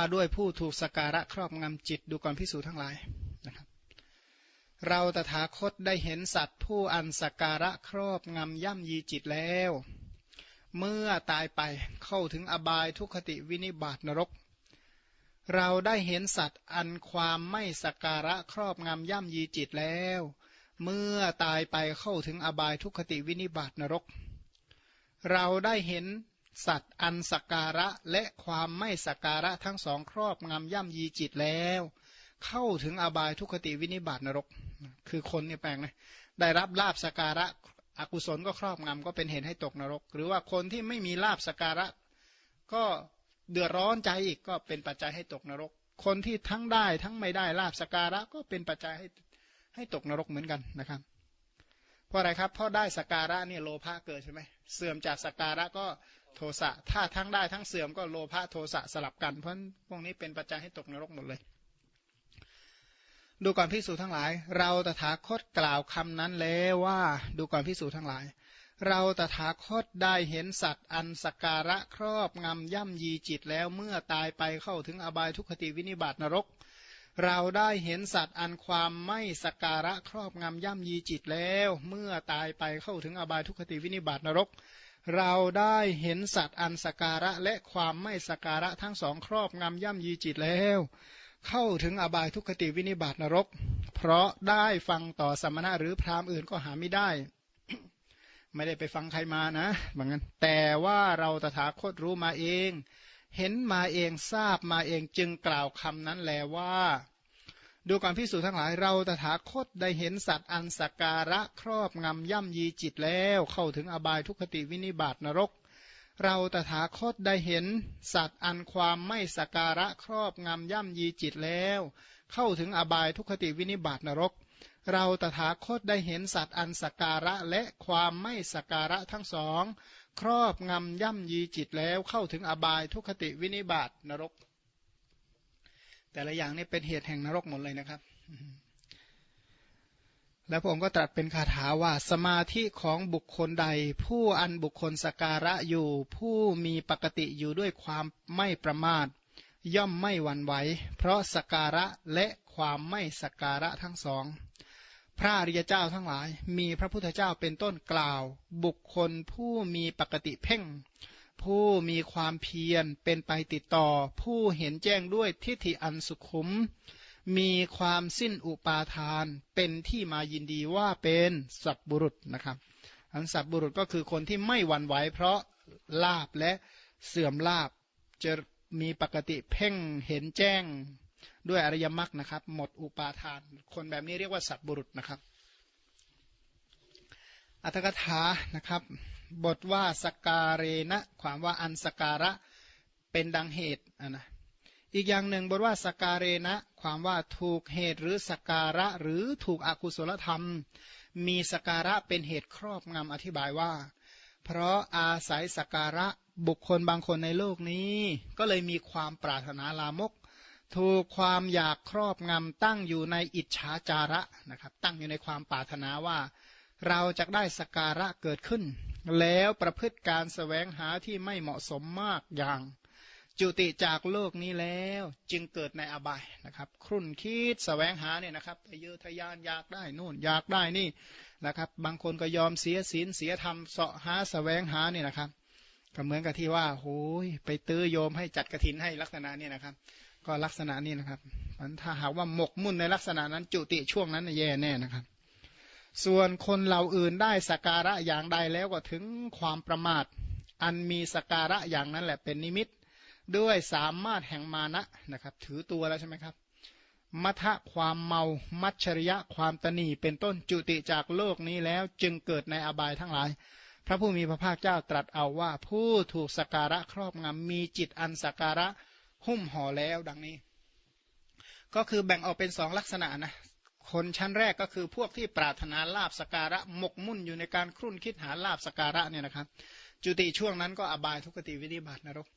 ว่าด้วยผู้ถูกสการะครอบงำจิตดูก่อนพิสูจน์ทั้งหลายนะครับ เราตถาคตได้เห็นสัตว์ผู้อันสการะครอบงำย่ำยีจิตแล้ว เมื่อตายไปเข้าถึงอบายทุคติวินิบาตนรก เราได้เห็นสัตว์อันความไม่สการะครอบงำย่ำยีจิตแล้ว เมื่อตายไปเข้าถึงอบายทุคติวินิบาตนรก เราได้เห็น สัตว์อันสการะและความไม่สการะทั้งสองครอบงำย่ำยีจิตแล้ว เข้าถึงอบายทุคติวินิบาตนรก คือคนเนี่ยแปลงนะได้รับลาบสการะอกุศลก็ครอบงำก็เป็นเหตุให้ตกนรก หรือว่าคนที่ไม่มีลาบสการะ ก็เดือดร้อนใจอีกก็เป็นปัจจัยให้ตกนรก คนที่ทั้งได้ทั้งไม่ได้ลาบสการะก็เป็นปัจจัยให้ให้ตกนรกเหมือนกันนะครับเพราะอะไรครับเพราะได้สการะเนี่ยโลภะเกิดใช่ไหมเสื่อมจากสการะก็ โทสะถ้าทั้งได้ทั้งเสื่อมก็โลภะโทสะสลับกัน เพราะพวกนี้เป็นปัจจัยให้ตกนรกหมดเลย ดูก่อนพิสูจทั้งหลาย เราตถาคตกล่าวคำนั้นแล้วว่า ดูก่อนพิสูจทั้งหลาย เราตถาคตได้เห็นสัตว์อันสการะครอบงำย่ำยีจิตแล้วเมื่อตายไปเข้าถึงอบายทุคติวินิบาตนรกเราได้เห็นสัตว์อันความไม่สการะครอบงำย่ำยีจิตแล้ว เมื่อตายไปเข้าถึงอบายทุคติวินิบาตนรก เราได้เห็นสัตว์อันสการะและความไม่สการะทั้งสองครอบงำย่ำยีจิตแล้ว เข้าถึงอบายทุกขติวินิบาตนรก เพราะได้ฟังต่อสมณะหรือพราหมณ์อื่นก็หาไม่ได้ ไม่ได้ไปฟังใครมานะเหมือนกันแต่ว่าเราตถาคตรู้มาเอง เห็นมาเองทราบมาเองจึงกล่าวคำนั้นแลว่า ดูก่อนพิสูจน์ทั้งหลายเราตถาคตได้เห็นสัตว์อันสการะครอบงำย่ำยีจิตแล้วเข้าถึงอบายทุคติวินิบาตนรก เราตถาคตได้เห็นสัตว์อันความไม่สการะครอบงำย่ำยีจิตแล้ว เข้าถึงอบายทุคติวินิบาตนรก เราตถาคตได้เห็นสัตว์อันสการะและความไม่สการะทั้งสอง ครอบงำย่ำยีจิตแล้วเข้าถึงอบายทุคติวินิบาตนรก แต่ละอย่างนี่เป็นเหตุแห่งนรกหมดเลยนะครับ แล้วพระองค์ก็ตรัสเป็นคาถาว่าสมาธิของบุคคลใด ผู้อันบุคคลสการะอยู่ ผู้มีปกติอยู่ด้วยความไม่ประมาท ย่อมไม่หวั่นไหว เพราะสการะและความไม่สการะทั้งสอง พระอริยเจ้าทั้งหลาย มีพระพุทธเจ้าเป็นต้นกล่าว บุคคลผู้มีปกติเพ่ง ผู้มีความเพียรเป็นไปติดต่อ ผู้เห็นแจ้งด้วยทิฏฐิอันสุขุม มีความสิ้นอุปาทาน เป็นที่มายินดีว่าเป็นสัตบุรุษนะครับอันสัตบุรุษก็คือคนที่ไม่หวั่นไหวเพราะลาบและเสื่อมลาบจะมีปกติเพ่งเห็นแจ้งด้วยอริยมรรคนะครับ หมดอุปาทาน คนแบบนี้เรียกว่าสัตบุรุษนะครับ อัตถกถานะครับ บทว่าสการเรนะ ความว่าอันสการะเป็นดังเหตุนะอีกอย่างหนึ่งบทว่าสการเรนะ ความว่าถูกเหตุหรือสการะหรือถูกอกุศลธรรม มีสการะเป็นเหตุครอบงำอธิบายว่า เพราะอาศัยสการะบุคคลบางคนในโลกนี้ ก็เลยมีความปรารถนาลามก ถูกความอยากครอบงำตั้งอยู่ในอิจฉาจาระนะครับ ตั้งอยู่ในความปรารถนาว่า เราจะได้สการะเกิดขึ้น แล้วประพฤติการสแสวงหาที่ไม่เหมาะสมมากอย่าง จุติจากโลกนี้แล้วจึงเกิดในอบายนะครับ ครุ่นคิดสแสวงหาเนี่ยนะครับทะเยอทะยานอยากได้นู่นอยากได้นี่นะครับ บางคนก็ยอมเสียศีลเสียธรรมเสาะหาสแสวงหาเนี่ยนะครับ ก็เหมือนกับที่ว่าโอ้ยไปตื้อโยมให้จัดกระถินให้ลักษณะนี้นะครับ ก็ลักษณะนี้นะครับมันถ้าหากว่าหมกมุ่นในลักษณะนั้นจุติช่วงนั้นแย่แน่นะครับ ส่วนคนเหล่าอื่นได้สการะอย่างใดแล้วก็ถึงความประมาท อันมีสการะอย่างนั้นแหละเป็นนิมิต ด้วยสามารถแห่งมานะนะครับ ถือตัวแล้วใช่ไหมครับ มัทะความเมา มัชริยะความตนีเป็นต้นจุติจากโลกนี้แล้วจึงเกิดในอบายทั้งหลาย พระผู้มีพระภาคเจ้าตรัสเอาว่าผู้ถูกสการะครอบงำมีจิตอันสการะหุ้มห่อแล้วดังนี้ ก็คือแบ่งออกเป็นสองลักษณะนะ คนชั้นแรกก็คือพวกที่ปรารถนาลาบสการะหมกมุ่นอยู่ในการครุ่นคิดหาลาบสการะเนี่ยนะครับ จุติช่วงนั้นก็อบายทุกติวินิบาตนรก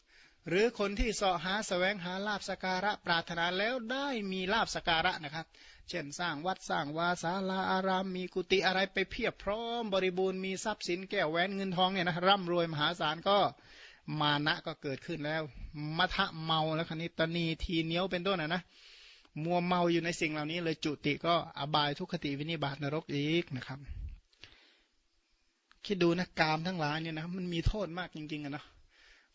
หรือคนที่เสาะหาสแสวงหาลาบสการะปรารถนาแล้วได้มีลาบสการะนะครับ เช่นสร้างวัดสร้างวาสาลาอารามมีกุฏิอะไรไปเพียบพร้อมบริบูรณ์มีทรัพย์สินแก้วแหวนเงินทองเนี่ยนะร่ำรวยมหาศาลก็มานะก็เกิดขึ้นแล้วมัทะเมาแล้วคราวนี้ตนีทีเนี้ยวเป็นต้นนะนะ มัวเมาอยู่ในสิ่งเหล่านี้ เลยจุติก็อบายทุกขติวินิบาตนรกอีกนะครับ คิดดูนะกามทั้งหลายเนี่ยนะมันมีโทษมากจริงๆอะนะ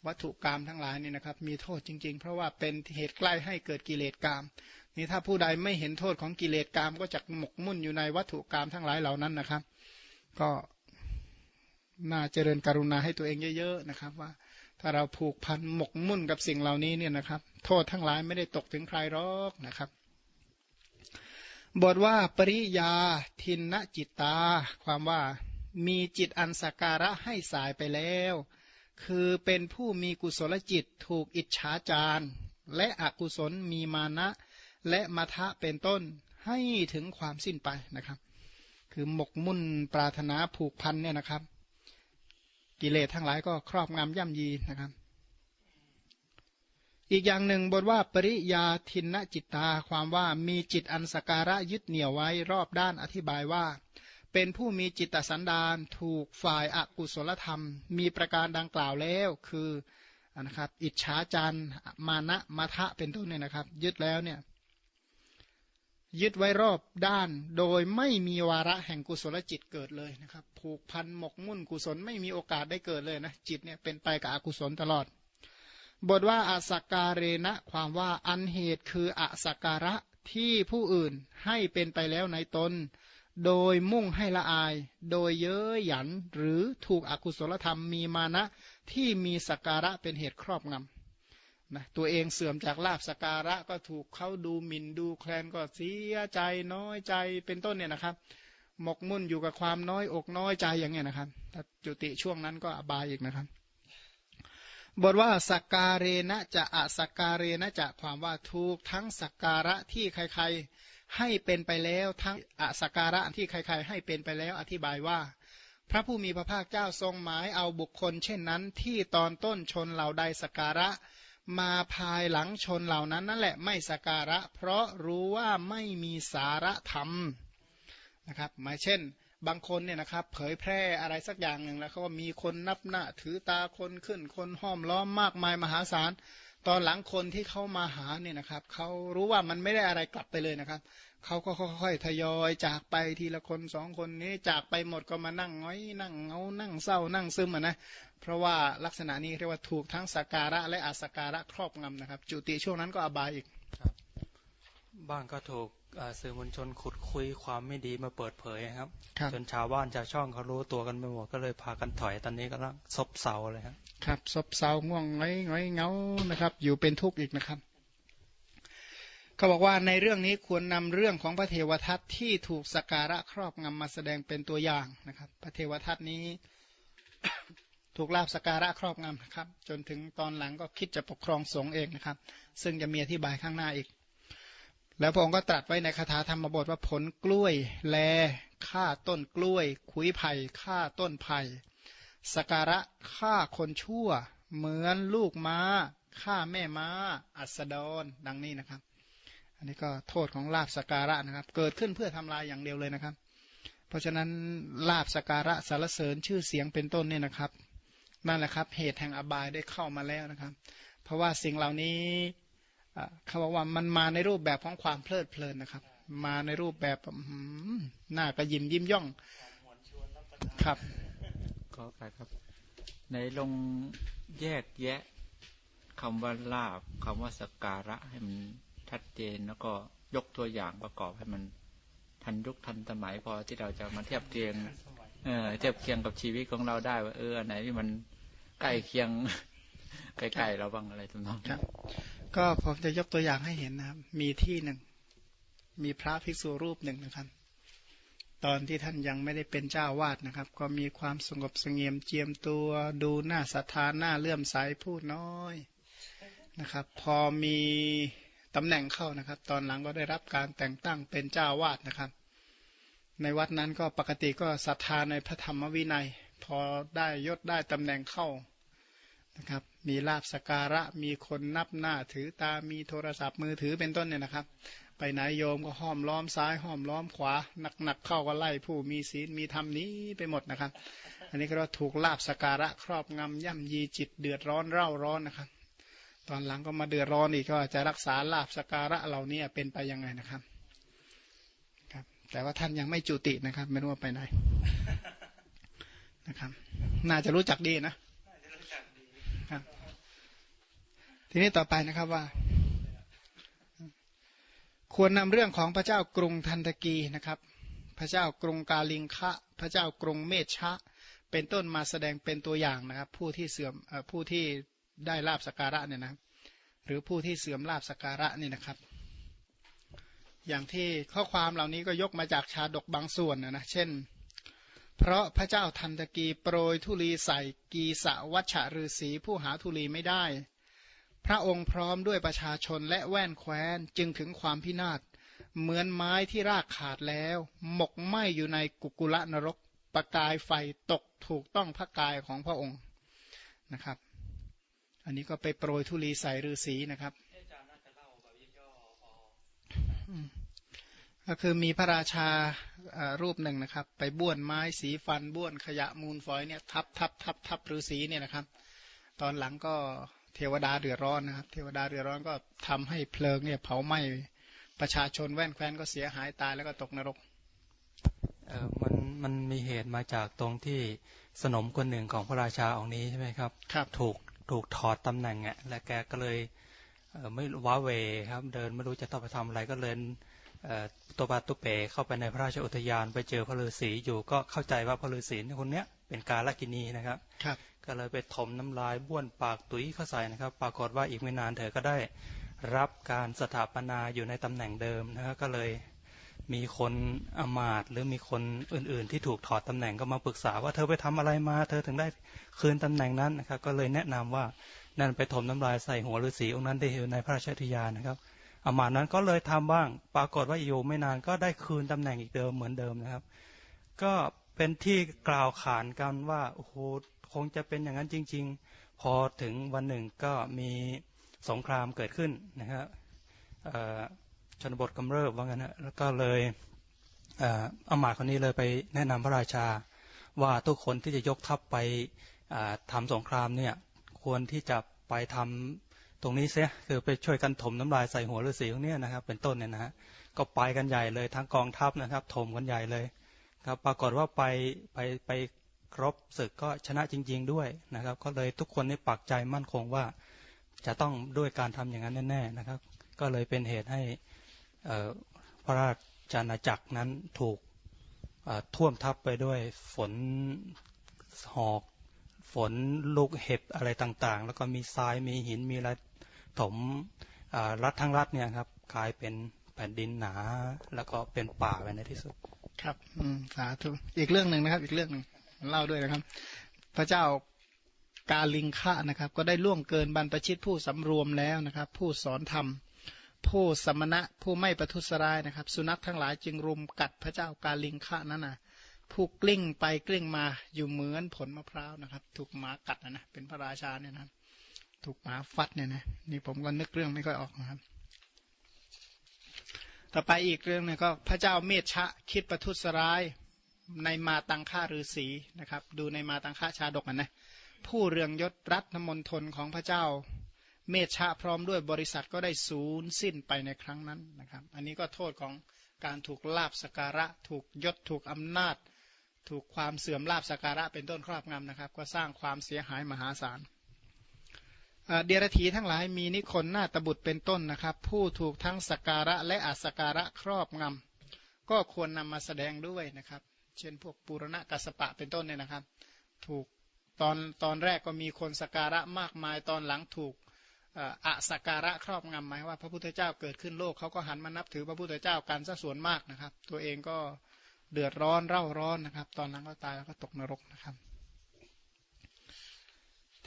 วัตถุกรรมทั้งหลายเนี่ยนะครับ มีโทษจริง ๆ เพราะว่าเป็นเหตุใกล้ให้เกิดกิเลสกรรมนี่ถ้าผู้ใดไม่เห็นโทษของกิเลสกรรมก็จะหมกมุ่นอยู่ในวัตถุกรรมทั้งหลายเหล่านั้นนะครับ ก็น่าเจริญกรุณาให้ตัวเองเยอะ ๆ นะครับ ว่า ถ้าเราผูกพันหมกมุ่นกับสิ่งเหล่านี้เนี่ยนะครับ โทษทั้งหลายไม่ได้ตกถึงใครหรอกนะครับบทว่าปริยาทินนจิตตา ความว่ามีจิตอันสักการะให้สายไปแล้ว คือเป็นผู้มีกุศลจิตถูกอิจฉาจารและอกุศลมีมานะและมัทะเป็นต้นให้ถึงความสิ้นไปนะครับ คือหมกมุ่นปรารถนาผูกพันเนี่ยนะครับ กิเลสทั้งหลายก็ครอบงำย่ำยีนะครับ อีกอย่างหนึ่งบทว่าปริยาทินจิตตาความว่ามีจิตอันสการะยึดเหนี่ยวไว้รอบด้านอธิบายว่า เป็นผู้มีจิตสันดานถูกฝ่ายอากุศลธรรม มีประการดังกล่าวแล้วคือนะครับอิจฉาจันมานะมาทะเป็นต้นเนี่ยนะครับ ยึดแล้วเนี่ยยึดไว้รอบด้าน โดยไม่มีวาระแห่งกุศลจิตเกิดเลยนะครับ ผูกพันหมกมุ่นกุศลไม่มีโอกาสได้เกิดเลยนะจิตเนี่ยเป็นไปกับอกุศลตลอด บทว่าอาสักการเรนะความว่าอันเหตุคืออาสักการะที่ผู้อื่นให้เป็นไปแล้วในตน โดยมุ่งให้ละอาย โดยเย้ยหยันหรือถูกอกุศลธรรมมีมานะที่มีสการะเป็นเหตุครอบงำนะตัวเองเสื่อมจากลาบสการะก็ถูกเขาดูหมิ่นดูแคลนก็เสียใจน้อยใจเป็นต้นเนี่ยนะครับ หมกมุ่นอยู่กับความน้อยอกน้อยใจอย่างเงี้ยนะครับถ้าจุติช่วงนั้นก็อบายอีกนะครับ บทว่าสักการเรนะจะอสักการเรนะจะความว่าถูกทั้งสักการะที่ใครๆให้เป็นไปแล้วทั้งอสักการะที่ใครๆ ให้เป็นไปแล้วอธิบายว่า พระผู้มีพระภาคเจ้าทรงหมายเอาบุคคล เช่นนั้นที่ตอนต้นชนเหล่าใดสักการะ มาภายหลังชนเหล่านั้นนั่นแหละไม่สัการะ เพราะรู้ว่าไม่มีสาระธรรมนะครับหมายเช่น บางคนเนี่ยนะครับเผยแพร่อะไรสักอย่างหนึ่งแล้วเขาก็มีคนนับหน้าถือตาคนขึ้น คนห้อมล้อมมากมายมหาศาล ตอนหลังคนที่เข้ามาหาเนี่ยนะครับเขารู้ว่ามันไม่ได้อะไรกลับไปเลยนะครับเขาก็ค่อยๆทยอยจากไปทีละคนสองคนนี้จากไปหมดก็มานั่งง้อยนั่งเงานั่งเศร้านั่งซึมอะนะเพราะว่าลักษณะนี้เรียกว่าถูกทั้งสักการะและอสักการะครอบงำนะครับ จุติช่วงนั้นก็อบายอีก บ้างก็ถูกสื่อมวลชนขุดคุยความไม่ดีมาเปิดเผยครับจนชาวบ้านชาวช่องเขารู้ตัวกันไปหมดก็เลยพากันถอยตอนนี้ก็ลังซบเซาเลยครับครับซบเซาง่วงไงไงเงานะครับ อยู่เป็นทุกข์อีกนะครับเขาบอกว่าในเรื่องนี้ควรนำเรื่องของพระเทวทัตที่ถูกสการะครอบงำมาแสดงเป็นตัวอย่างนะครับ พระเทวทัตนี้ ถูกลาบสการะครอบงำนะครับ จนถึงตอนหลังก็คิดจะปกครองสงฆ์เองนะครับ ซึ่งจะมีอธิบายข้างหน้าอีก แล้วพระองค์ก็ตรัสไว้ในคาถาธรรมบทว่าผลกล้วย แลฆ่าต้นกล้วยขุยไผ่ฆ่าต้นไผ่สการะฆ่าคนชั่ว เหมือนลูกม้าฆ่าแม่ม้า อัสดรดังนี้นะครับ อันนี้ก็โทษของลาบสการะนะครับ เกิดขึ้นเพื่อทำลายอย่างเดียวเลยนะครับ เพราะฉะนั้นลาบสการะสารเสริญชื่อเสียงเป็นต้นเนี่ยนะครับนั่นแหละครับ เหตุแห่งอบายได้เข้ามาแล้วนะครับ เพราะว่าสิ่งเหล่านี้ เขาบอกว่ามันมาในรูปแบบของความเพลิดเพลินนะครับ มาในรูปแบบหน้ากระยิมยิ้มย่องครับก็ครับ ในลงแยกแยะคำว่าลาบคำว่าสการะให้มันชัดเจนแล้วก็ยกตัวอย่างประกอบให้มันทันยุคทันสมัยพอที่เราจะมาเทียบเทียงเออเทียบเคียงกับชีวิตของเราได้ว่าเอออันไหนที่มันใกล้เคียงใกล้ๆเราบ้างอะไรทุกท่าน ก็ผมจะยกตัวอย่างให้เห็นนะครับ มีที่หนึ่ง มีพระภิกษุรูปหนึ่งนะครับ ตอนที่ท่านยังไม่ได้เป็นเจ้าวาดนะครับ ก็มีความสงบสงเงียมเจียมตัว ดูหน้าศรัทธาหน้าเลื่อมใสพูดน้อยนะครับ พอมีตำแหน่งเข้านะครับ ตอนหลังก็ได้รับการแต่งตั้งเป็นเจ้าวาดนะครับ ในวัดนั้นก็ปกติก็ศรัทธาในพระธรรมวินัย พอได้ยศได้ตำแหน่งเข้า นะครับ มีลาบสการะ มีคนนับหน้าถือตา มีโทรศัพท์มือถือเป็นต้นเนี่ยนะครับ ไปไหนโยมก็ห้อมล้อมซ้ายห้อมล้อมขวา หนักๆเข้าก็ไล่ผู้มีศีลมีธรรมนี้ไปหมดนะครับ อันนี้ก็ถูกลาบสการะ ครอบงำย่ำยีจิตเดือดร้อนเร่าร้อนนะครับ ตอนหลังก็มาเดือดร้อนอีกก็จะรักษาลาบสการะเหล่านี้เป็นไปยังไงนะครับครับ แต่ว่าท่านยังไม่จุตินะครับ ไม่รู้ว่าไปไหนนะครับ น่าจะรู้จักดีนะ ครับ ทีนี้ต่อไปนะครับว่า ควรนำเรื่องของพระเจ้ากรุงทันตกีนะครับ พระเจ้ากรุงกาลิงคะพระเจ้ากรุงเมชะ เป็นต้นมาแสดงเป็นตัวอย่างนะครับ ผู้ที่เสื่อมผู้ที่ได้ลาบสการะเนี่ยนะหรือผู้ที่เสื่อมลาบสการะนี่นะครับ อย่างที่ข้อความเหล่านี้ก็ยกมาจากชาดกบางส่วนนะนะเช่น เพราะพระเจ้าทันตกีโปรยทุลีใส่กีสะวัชฤาษีผู้หาทุลีไม่ได้ พระองค์พร้อมด้วยประชาชนและแว่นแคว้นจึงถึงความพินาศเหมือนไม้ที่รากขาดแล้ว หมกไหมอยู่ในกุกุละนรกประกายไฟตกถูกต้องพระกายของพระองค์นะครับ อันนี้ก็ไปโปรยทุลีใส่ฤาษีนะครับ ก็คือมีพระราชารูปหนึ่งนะครับ ไปบ้วนไม้สีฟันบ้วนขยะมูลฝอยเนี่ยทับทับทับทับฤาษีเนี่ยนะครับ ตอนหลังก็เทวดาเดือดร้อนนะครับ เทวดาเดือดร้อนก็ทำให้เพลิงเนี่ยเผาไหม้ประชาชนแว่นแคว้นก็เสียหายตายแล้วก็ตกนรกเออมันมันมีเหตุมาจากตรงที่สนมคนหนึ่งของพระราชาองค์นี้ใช่ไหมครับครับถูกถูกถอดตำแหน่งอะและแกก็เลยเออไม่ว้าเวครับ เดินไม่รู้จะต้องไปทำอะไรก็เลย ตัวปาตุเป๋เข้าไปในพระราชอุทยานไปเจอพระฤาษีอยู่ก็เข้าใจว่าพระฤาษีคนนี้เป็นกาลกินีนะครับครับ ก็เลยไปถมน้ำลายบ้วนปากตุ้ยเข้าใส่นะครับ ปรากฏว่าอีกไม่นานเธอก็ได้รับการสถาปนาอยู่ในตำแหน่งเดิมนะครับก็เลยมีคนอมาตหรือมีคนอื่น ๆ ที่ถูกถอดตำแหน่งก็มาปรึกษาว่าเธอไปทำอะไรมา เธอถึงได้คืนตำแหน่งนั้นนะครับ ก็เลยแนะนำว่านั่นไปถมน้ำลายใส่หัวฤาษีองค์นั้นได้อยู่ในพระราชธิยานะครับ อมานั้นก็เลยทำบ้าง ปรากฏว่าอยู่ไม่นานก็ได้คืนตำแหน่งอีกเดิมเหมือนเดิมนะครับ ก็เป็นที่กล่าวขานกันว่าโอ้โหคงจะเป็นอย่างนั้นจริง ๆ พอถึงวันหนึ่งก็มีสงครามเกิดขึ้นนะครับชนบทกำเริบว่างั้นนะแล้วก็เลยอามาคนนี้เลยไปแนะนำพระราชา ว่าทุกคนที่จะยกทัพไปทำสงครามเนี่ยควรที่จะไปทำ ตรงนี้เสียคือไปช่วยกันถมน้ำลายใส่หัวฤาษีตรงนี้นะครับ เป็นต้นเนี่ยนะฮะก็ไปกันใหญ่เลยทั้งกองทัพนะครับ ถมกันใหญ่เลยครับ ปรากฏว่าไปไปไปครบศึกก็ชนะจริง ๆ ด้วยนะครับ ก็เลยทุกคนนี่ปักใจมั่นคงว่า จะต้องด้วยการทำอย่างนั้นแน่ๆนะครับ ก็เลยเป็นเหตุให้พระราชาณาจักรนั้นถูกท่วมทับไปด้วยฝนหอกฝนลูกเห็บอะไรต่างๆ แล้วก็มีทรายมีหินมีอะไร ถมรัฐทั้งรัฐเนี่ยครับกลายเป็นแผ่นดินหนา แล้วก็เป็นป่าไปในที่สุด ครับ อืมสาธุอีกเรื่องหนึ่งนะครับ อีกเรื่องหนึ่งเล่าด้วยนะครับ พระเจ้ากาลิงคะนะครับ ก็ได้ล่วงเกินบรรพชิตผู้สำรวมแล้วนะครับ ผู้สอนธรรม ผู้สมณะผู้ไม่ประทุษร้ายนะครับ สุนัขทั้งหลายจึงรุมกัดพระเจ้ากาลิงคะนั้นนะผู้กลิ้งไปกลิ้งมาอยู่เหมือนผลมะพร้าวนะครับ ถูกหมากัดนะนะเป็นพระราชาเนี่ยนะ ถูกหมาฟัดเนี่ยนะนี่ผมก็นึกเรื่องไม่ค่อยออกนะครับ ต่อไปอีกเรื่องนึงก็พระเจ้าเมธชะคิดประทุษร้ายในมาตังค่าฤาษีนะครับ ดูในมาตังค่าชาดกนะ ผู้เรืองยศรัตนมนทนของพระเจ้า เมธชะพร้อมด้วยบริษัทก็ได้สูญสิ้นไปในครั้งนั้นนะครับ อันนี้ก็โทษของการถูกลาบสการะ ถูกยศถูกอำนาจ ถูกความเสื่อมลาบสการะเป็นต้นครอบงำนะครับ ก็สร้างความเสียหายมหาศาล เดียรถีทั้งหลายมีนิคนหน้าตบุตรเป็นต้นนะครับ ผู้ถูกทั้งสการะและอสการะครอบงำก็ควรนำมาแสดงด้วยนะครับ เช่นพวกปุรณะกัสปะเป็นต้นเนี่ยนะครับ ถูกตอนตอนแรกก็มีคนสการะมากมายตอนหลังถูกอะสการะครอบงำหมายว่าพระพุทธเจ้าเกิดขึ้นโลกเขาก็หันมานับถือพระพุทธเจ้ากันซะส่วนมากนะครับ ตัวเองก็เดือดร้อนเร่าร้อนนะครับ ตอนนั้นก็ตายแล้วก็ตกนรกนะครับ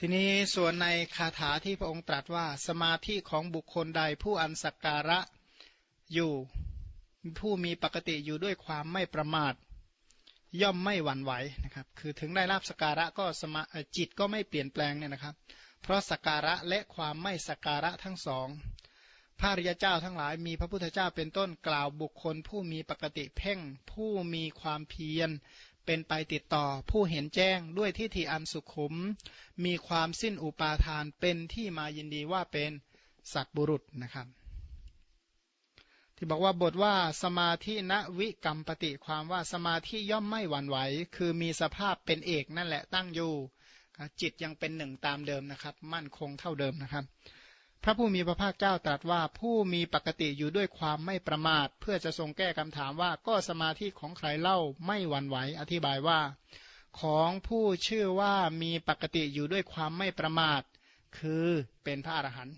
ทีนี้ส่วนในคาถาที่พระองค์ตรัสว่า สมาธิของบุคคลใดผู้อันสักการะอยู่ผู้มีปกติอยู่ด้วยความไม่ประมาท ย่อมไม่หวั่นไหวนะครับ คือถึงได้รับสการะก็สมาจิตก็ไม่เปลี่ยนแปลงเนี่ยนะครับ เพราะสักการะและความไม่สักการะทั้งสองพระริยเจ้าทั้งหลายมีพระพุทธเจ้าเป็นต้นกล่าวบุคคล ผู้มีปกติเพ่ง ผู้มีความเพียร เป็นไปติดต่อผู้เห็นแจ้งด้วยทิฏฐิอันสุขุม มีความสิ้นอุปาทานเป็นที่มายินดีว่าเป็นสัตบุรุษนะครับ ที่บอกว่าบทว่าสมาธิณวิกรรมปฏิความว่าสมาธิย่อมไม่หวั่นไหว คือมีสภาพเป็นเอกนั่นแหละตั้งอยู่จิตยังเป็นหนึ่งตามเดิมนะครับ มั่นคงเท่าเดิมนะครับ พระผู้มีพระภาคเจ้าตรัสว่าผู้มีปกติอยู่ด้วยความไม่ประมาท เพื่อจะทรงแก้คำถามว่าก็สมาธิของใครเล่าไม่หวั่นไหวอธิบายว่า ของผู้ชื่อว่ามีปกติอยู่ด้วยความไม่ประมาท คือเป็นพระอรหันต์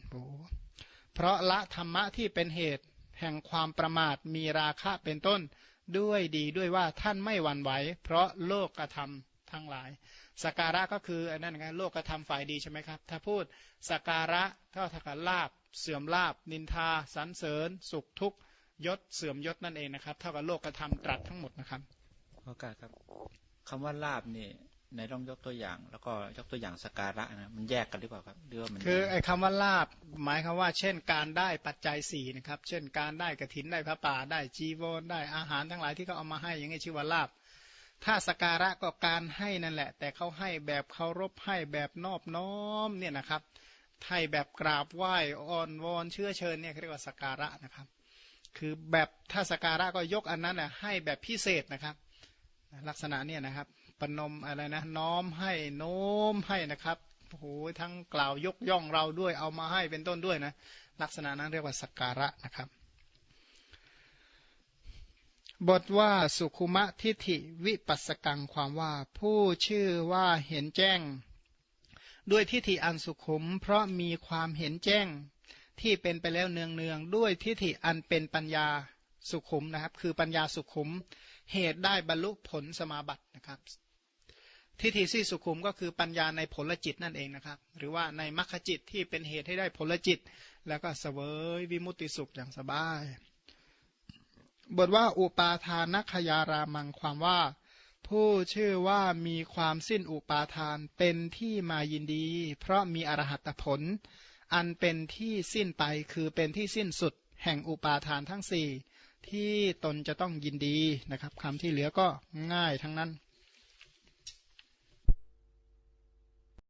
เพราะละธรรมะที่เป็นเหตุแห่งความประมาทมีราคะเป็นต้น ด้วยดีด้วยว่าท่านไม่หวั่นไหว เพราะโลกกระทำ ทั้งหลายสการะก็คืออันนั้นไงโลกกระทำฝ่ายดีใช่ไหมครับ ถ้าพูดสการะเท่ากับลาบ เสื่อมลาบ นินทาสันเสริญ สุขทุกข์ยศเสื่อมยศนั่นเองนะครับ เท่ากับโลกกระทำตรัสทั้งหมดนะครับโอกาสครับคำว่าลาบนี่ในต้องยกตัวอย่าง แล้วก็ยกตัวอย่างสการะนะมันแยกกันหรือเปล่าครับหรือว่ามันคือไอ้คำว่าลาบ หมายคำว่า เช่น การได้ปัจจัยสี่นะครับ เช่นการได้กระถินได้พระป่าได้จีวรได้อาหารทั้งหลายที่เขาเอามาให้อย่างนี้ชื่อว่าลาบ ถ้าสการะก็การให้นั่นแหละ แต่เขาให้แบบเคารพให้แบบนอบน้อมเนี่ยนะครับให้แบบกราบไหว้อ่อนวอนเชื่อเชิญเนี่ยเรียกว่าสการะนะครับ คือแบบถ้าสการะก็ยกอันนั้นนะให้แบบพิเศษนะครับ ลักษณะเนี่ยนะครับปนมอะไรนะน้อมให้โน้มให้นะครับโอ้โหทั้งกล่าวยกย่องเราด้วยเอามาให้เป็นต้นด้วยนะลักษณะนั้นเรียกว่าสการะนะครับ บทว่าสุขุมะทิฏฐิวิปัสสกังความว่าผู้ชื่อว่าเห็นแจ้ง ด้วยทิฏฐิอันสุขุม เพราะมีความเห็นแจ้ง ที่เป็นไปแล้วเนืองเนืองด้วยทิฏฐิอันเป็นปัญญาสุขุมนะครับ คือปัญญาสุขุม เหตุได้บรรลุผลสมาบัตินะครับ ทิฏฐิที่สุขุมก็คือปัญญาในผลจิตนั่นเองนะครับ หรือว่าในมรรคจิตที่เป็นเหตุให้ได้ผลจิต แล้วก็เสวยวิมุตติสุขอย่างสบาย บทว่าอุปาทานขยารามังความว่า ผู้ชื่อว่ามีความสิ้นอุปาทานเป็นที่มายินดี เพราะมีอรหัตผล อันเป็นที่สิ้นไปคือเป็นที่สิ้นสุดแห่งอุปาทานทั้งสี่ที่ตนจะต้องยินดีนะครับคำที่เหลือก็ง่ายทั้งนั้น